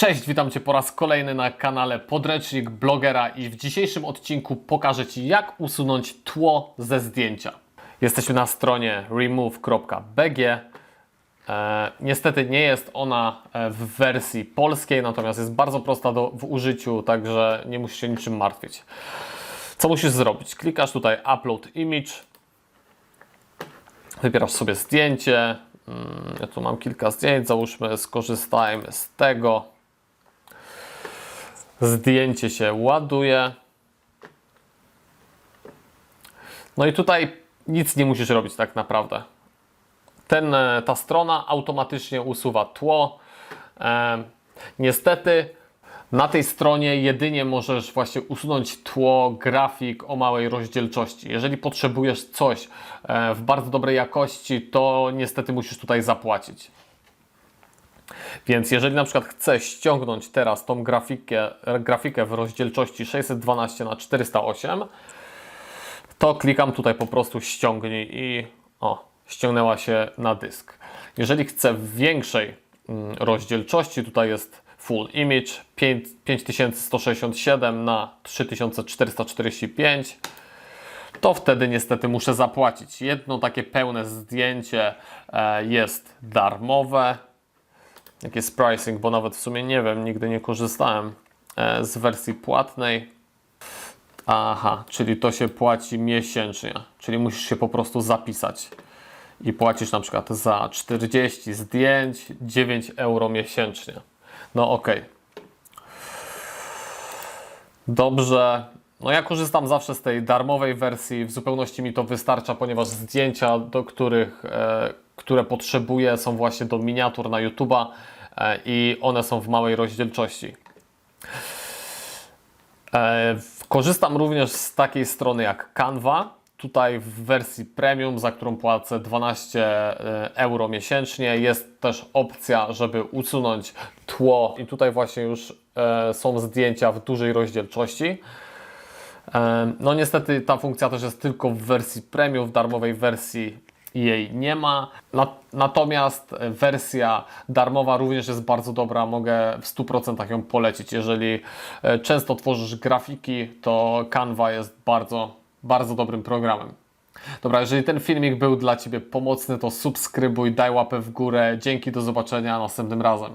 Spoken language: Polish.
Cześć, witam Cię po raz kolejny na kanale Podręcznik Blogera i w dzisiejszym odcinku pokażę Ci jak usunąć tło ze zdjęcia. Jesteśmy na stronie remove.bg. E, niestety nie jest ona e, w wersji polskiej, natomiast jest bardzo prosta do, w użyciu, także nie musisz się niczym martwić. Co musisz zrobić? Klikasz tutaj Upload Image, wybierasz sobie zdjęcie. Mm, Ja tu mam kilka zdjęć, załóżmy, skorzystajmy z tego. Zdjęcie się ładuje. No i tutaj nic nie musisz robić tak naprawdę. Ten, e, ta strona automatycznie usuwa tło. E, niestety na tej stronie jedynie możesz właśnie usunąć tło, grafik o małej rozdzielczości. Jeżeli potrzebujesz coś e, w bardzo dobrej jakości, to niestety musisz tutaj zapłacić. Więc jeżeli na przykład chcę ściągnąć teraz tą grafikę, grafikę w rozdzielczości 612 na 408 to klikam tutaj po prostu ściągnij i o, ściągnęła się na dysk. Jeżeli chcę większej mm, rozdzielczości, tutaj jest Full Image 5, 5167 na 3445 to wtedy niestety muszę zapłacić. Jedno takie pełne zdjęcie e, jest darmowe. Jaki jest pricing, bo nawet w sumie nie wiem, nigdy nie korzystałem e, z wersji płatnej. Aha, czyli to się płaci miesięcznie, czyli musisz się po prostu zapisać i płacisz na przykład za 40 zdjęć 9 euro miesięcznie. No ok. Dobrze. No ja korzystam zawsze z tej darmowej wersji, w zupełności mi to wystarcza, ponieważ zdjęcia, do których, e, które potrzebuję są właśnie do miniatur na YouTube'a e, i one są w małej rozdzielczości. E, Korzystam również z takiej strony jak Canva. Tutaj w wersji premium, za którą płacę 12 e, euro miesięcznie, jest też opcja, żeby usunąć tło, i tutaj właśnie już są zdjęcia w dużej rozdzielczości. No niestety ta funkcja też jest tylko w wersji premium, w darmowej wersji jej nie ma. Na- Natomiast wersja darmowa również jest bardzo dobra, mogę w 100% ją polecić. Jeżeli e, często tworzysz grafiki, to Canva jest bardzo, bardzo dobrym programem. Dobra, jeżeli ten filmik był dla Ciebie pomocny, to subskrybuj, daj łapę w górę. Dzięki, do zobaczenia następnym razem.